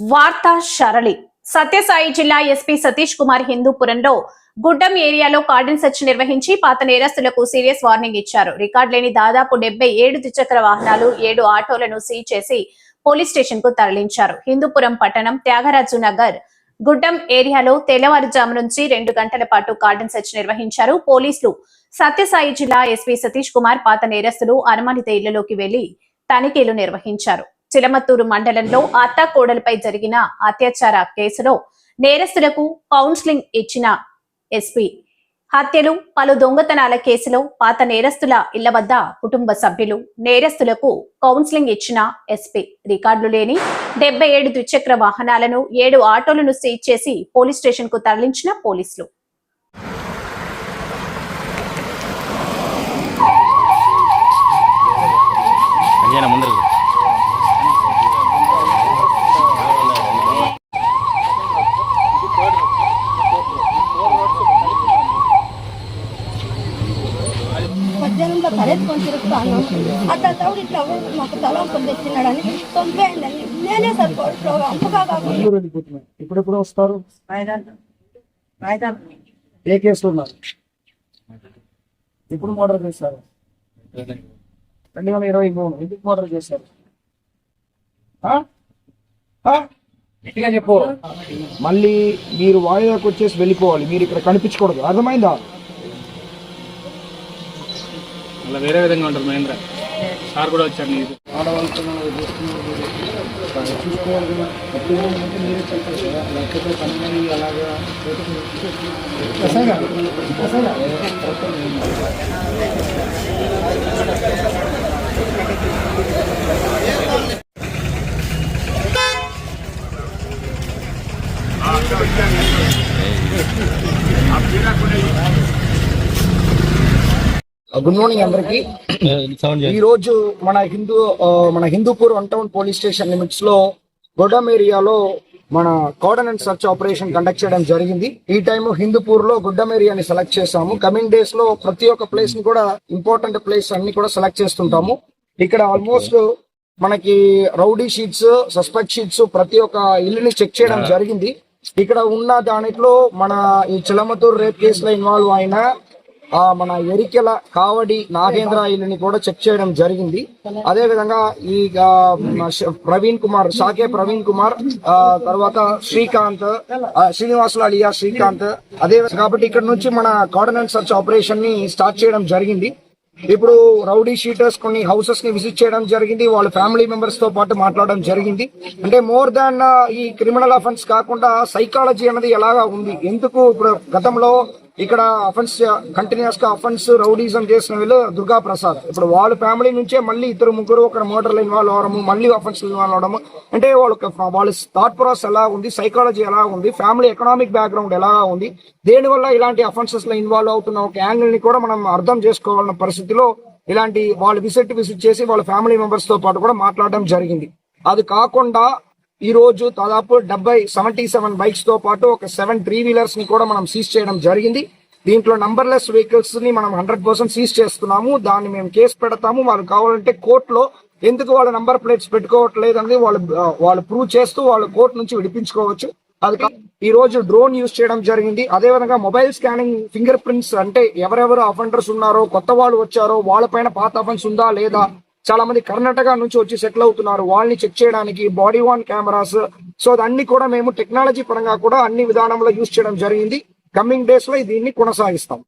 వార్తా షరళి. సత్యసాయి జిల్లా ఎస్పీ సతీష్ కుమార్ హిందూపురంలో గుడ్డం ఏరియాలో కార్డన్ సెర్చ్ నిర్వహించి పాత నేరస్తులకు సీరియస్ వార్నింగ్ ఇచ్చారు. రికార్డు లేని దాదాపు డెబ్బై ఏడు ద్విచక్ర వాహనాలు ఏడు ఆటోలను సీజ్ చేసి పోలీస్ స్టేషన్కు తరలించారు. హిందూపురం పట్టణం త్యాగరాజు నగర్ గుడ్డం ఏరియాలో తెల్లవారుజాము నుంచి రెండు గంటల పాటు కార్డన్ సెర్చ్ నిర్వహించారు. పోలీసులు సత్యసాయి జిల్లా ఎస్పీ సతీష్ కుమార్ పాత నేరస్తులు అనుమానిత ఇళ్ళలోకి వెళ్ళి తనిఖీలు నిర్వహించారు. చిలమత్తూరు మండలంలో అత్తాకోడలపై జరిగిన అత్యాచార కేసులో నేరస్తులకు కౌన్సిలింగ్ ఇచ్చిన ఎస్పీ. హత్యలు పలు దొంగతనాల కేసులో పాత నేరస్తుల ఇళ్ళ వద్ద కుటుంబ సభ్యులు నేరస్తులకు కౌన్సిలింగ్ ఇచ్చిన ఎస్పీ. రికార్డులు లేని డెబ్బై ఏడు ద్విచక్ర వాహనాలను ఏడు ఆటోలను సీజ్ చేసి పోలీస్ స్టేషన్కు తరలించిన పోలీసులు. మధ్యాహ్నంలో తలెత్తుకొని తిరుగుతాను. అట్లా తవుడు ఇట్లా ఊరికి మాకు తలంపులు తెచ్చినాడని పంపేయండి నేనే కాకుండా. అందరూ వెళ్ళిపోతున్నారు ఇప్పుడెప్పుడు వస్తారు? ఏ కేసులో ఉన్నారు? ఎప్పుడు మర్డర్ చేశారు. రెండు వేల ఇరవై మూడు. ఎందుకు మర్డర్ చేశారు? గట్టిగా చెప్పు. మళ్ళీ మీరు వాయిదాకు వచ్చేసి వెళ్ళిపోవాలి. మీరు ఇక్కడ కనిపించకూడదు. అర్థమైందా? అలా వేరే విధంగా ఉంటుంది మహేంద్ర. సార్ కూడా వచ్చారు నీకు. ఆడవాళ్ళతో చూసుకోవాలి మీరే చెప్పారు కదా లేకపోతే పని అలాగా గుడ్ మార్నింగ్ అందరికి. ఈ రోజు మన హిందూ ఆ, మన Hindupur one town police station లిమిట్స్లో గొడమ్ ఏరియాలో మన cordon and search operation conduct చేయడం జరిగింది. ఈ టైం హిందూపూర్లో గుడ్డమ్ ఏరియాని సెలెక్ట్ చేసాము కమింగ్ డేస్లో ప్రతి ఒక్క ప్లేస్ని కూడా ఇంపార్టెంట్ ప్లేస్ అన్ని కూడా సెలెక్ట్ చేస్తుంటాము. ఇక్కడ ఆల్మోస్ట్ మనకి రౌడీ షీట్స్ సస్పెక్ట్ షీట్స్ ప్రతి ఒక్క ఇల్లుని చెక్ చేయడం జరిగింది. ఇక్కడ ఉన్న దానిలో మన ఈ చిలమతూరు రేప్ కేసులో ఇన్వాల్వ్ అయిన మన ఎరికెల కావడి నాగేంద్ర ఇల్లుని కూడా చెక్ చేయడం జరిగింది. అదే విధంగా ఈ ప్రవీణ్ కుమార్ షాకే ప్రవీణ్ కుమార్ తర్వాత శ్రీకాంత్ శ్రీనివాసులు అలియా శ్రీకాంత్ అదే కాబట్టి ఇక్కడ నుంచి మన కార్డనెన్స్ సర్చ్ ఆపరేషన్ని స్టార్ట్ చేయడం జరిగింది. ఇప్పుడు రౌడీ షీటర్స్ కొన్ని హౌసెస్ని విజిట్ చేయడం జరిగింది. వాళ్ళ ఫ్యామిలీ మెంబర్స్తో పాటు మాట్లాడడం జరిగింది. అంటే మోర్ దాన్ ఈ క్రిమినల్ అఫెన్స్ కాకుండా సైకాలజీ అనేది ఎలాగా ఉంది? ఎందుకు ఇప్పుడు గతంలో ఇక్కడ అఫెన్స్ కంటిన్యూస్గా అఫెన్స్ రౌడీజం చేసిన వీళ్ళు దుర్గా ప్రసాద్. ఇప్పుడు వాళ్ళ ఫ్యామిలీ నుంచే మళ్ళీ ఇద్దరు ముగ్గురు ఒక మోటార్లు ఇన్వాల్వ్ అవడము మళ్ళీ అఫెన్స్ ఇన్వాల్వ్ అవడము. అంటే వాళ్ళకి వాళ్ళ థాట్ ప్రాసెస్ ఎలా ఉంది సైకాలజీ ఎలా ఉంది ఫ్యామిలీ ఎకనామిక్ బ్యాక్గ్రౌండ్ ఎలా ఉంది దేనివల్ల ఇలాంటి అఫెన్సెస్లో ఇన్వాల్వ్ అవుతున్న ఒక యాంగిల్ని కూడా మనం అర్థం చేసుకోవాలన్న పరిస్థితిలో ఇలాంటి వాళ్ళు విసిట్ విసిట్ చేసి వాళ్ళ ఫ్యామిలీ మెంబర్స్తో పాటు కూడా మాట్లాడడం జరిగింది. అది కాకుండా ఈ రోజు దాదాపు డెబ్బై సెవెంటీ సెవెన్ బైక్స్తో పాటు ఒక సెవెన్ త్రీ వీలర్స్ని కూడా మనం సీజ్ చేయడం జరిగింది. దీంట్లో నంబర్లెస్ వెహికల్స్ని మనం హండ్రెడ్ పర్సెంట్ సీజ్ చేస్తున్నాము. దాన్ని మేము కేసు పెడతాము. వాళ్ళు కావాలంటే కోర్టులో ఎందుకు వాళ్ళ నంబర్ ప్లేట్స్ పెట్టుకోవట్లేదు అనేది వాళ్ళు వాళ్ళు ప్రూవ్ చేస్తూ వాళ్ళు కోర్టు నుంచి విడిపించుకోవచ్చు. అది ఈ రోజు డ్రోన్ యూజ్ చేయడం జరిగింది. అదే విధంగా మొబైల్ స్కానింగ్ ఫింగర్ ప్రింట్స్ అంటే ఎవరెవరు అఫెండర్స్ ఉన్నారో కొత్త వాళ్ళు వచ్చారో వాళ్ళపైన పాత అఫెన్స్ ఉందా లేదా చాలా మంది కర్ణాటక నుంచి వచ్చి సెటిల్ అవుతున్నారు. వాళ్ళని చెక్ చేయడానికి బాడీ వాన్ కెమెరాస్. సో అన్ని కూడా మేము టెక్నాలజీ పరంగా కూడా అన్ని విధానంలో యూజ్ చేయడం జరిగింది. కమింగ్ డేస్లో దీన్ని కొనసాగిస్తాం.